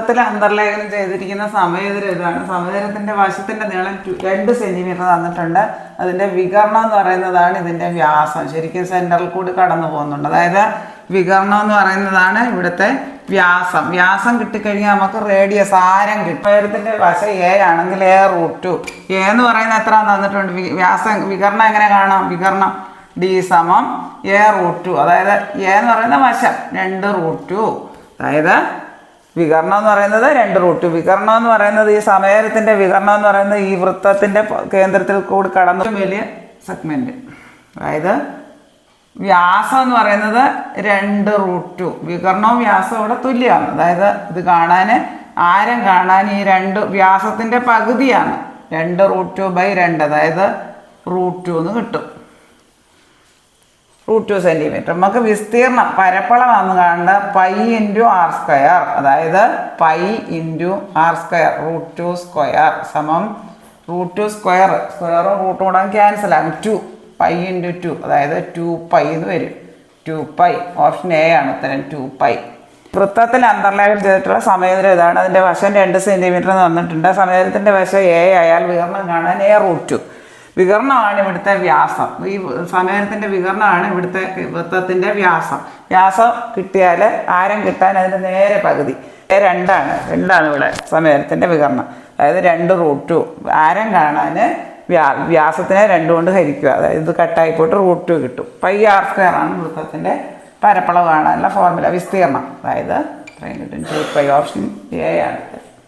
വൃത്തത്തിൽ അന്തർലേഖനം ചെയ്തിരിക്കുന്ന സമയതിര ഇതാണ് സമയതിരത്തിന്റെ വശത്തിന്റെ നീളം രണ്ട് സെന്റിമീറ്റർ തന്നിട്ടുണ്ട്. അതിന്റെ വികരണം എന്ന് പറയുന്നതാണ് ഇതിന്റെ വ്യാസം. ശരിക്കും സെന്ററിൽ കൂടി കടന്നു പോകുന്നുണ്ട്. അതായത് വികരണം എന്ന് പറയുന്നതാണ് ഇവിടുത്തെ വ്യാസം. വ്യാസം കിട്ടിക്കഴിഞ്ഞാൽ നമുക്ക് റേഡിയസ് ആരം കിട്ടും. സമയത്തിന്റെ വശം എ ആണെങ്കിൽ എ റൂട്ട് ടു എ എന്ന് പറയുന്നത് എത്ര തന്നിട്ടുണ്ട്? വ്യാസം വികരണം എങ്ങനെ കാണാം? വികരണം ഡി സമം എ റൂട്ട് ടു അതായത് എ എന്ന് പറയുന്ന വശം രണ്ട് റൂട്ട് ടു അതായത് വികരണം എന്ന് പറയുന്നത് രണ്ട് റൂട്ട്. വികരണം എന്ന് പറയുന്നത് ഈ സമയത്തിന്റെ വികരണം എന്ന് പറയുന്നത് ഈ വൃത്തത്തിന്റെ കേന്ദ്രത്തിൽ കൂടി കടന്ന വലിയ സെഗ്മെന്റ് അതായത് വ്യാസം എന്ന് പറയുന്നത് രണ്ട് റൂട്ടു. വികരണവും വ്യാസവും ഇവിടെ തുല്യമാണ്. അതായത് ഇത് കാണാൻ ആരം കാണാൻ ഈ രണ്ട് വ്യാസത്തിന്റെ പകുതിയാണ്. രണ്ട് റൂട്ട് ടു ബൈ രണ്ട്. അതായത് റൂട്ട് ടു എന്ന് കിട്ടും. റൂട്ട് ടു സെന്റിമീറ്റർ നമുക്ക് വിസ്തീർണം പരപ്പളമാണെന്ന് കാണേണ്ട പൈ ഇന്റു ആർ സ്ക്വയർ അതായത് pi into R square root two square സമം റൂട്ട് ടു സ്ക്വയർ സ്ക്വയറും റൂട്ടും കൂടെ ക്യാൻസൽ ആകും. ടു പൈ ഇന്റു ടു അതായത് ടു പൈ എന്ന് വരും. ടു പൈ ഓപ്ഷൻ എ ആണ് ഉത്തരം. ടു പൈ വൃത്തത്തിൽ അന്തർലേഖനം ചെയ്തിട്ടുള്ള സമയതരം ഇതാണ്. അതിന്റെ വശം രണ്ട് സെന്റിമീറ്റർ എന്ന് തന്നിട്ടുണ്ട് സമയത്തിന്റെ വശം എ ആയാൽ വികരണം കാണാൻ എ റൂട്ട് ടു വികരണമാണ് ഇവിടുത്തെ വ്യാസം. ഈ സമയത്തിന്റെ വികർണമാണ് ഇവിടുത്തെ വൃത്തത്തിന്റെ വ്യാസം. വ്യാസം കിട്ടിയാൽ ആരം കിട്ടാൻ അതിന്റെ നേരെ പകുതി. രണ്ടാണ്. രണ്ടാണ് ഇവിടെ സമയത്തിന്റെ വികർണം. അതായത് രണ്ട് റൂട്ട് ആരം കാണാൻ വ്യാ വ്യാസത്തിനെ രണ്ടു കൊണ്ട് ഹരിക്കുക. അതായത് ഇത് കട്ടായിപ്പോട്ട് റൂട്ട് ടു കിട്ടും. പൈ ആർ സ്ക്വയർ ആണ് വൃത്തത്തിന്റെ പരപ്പളവ് കാണാനുള്ള ഫോർമുല വിസ്തീർണം അതായത് ഓപ്ഷൻ എ ആണ്.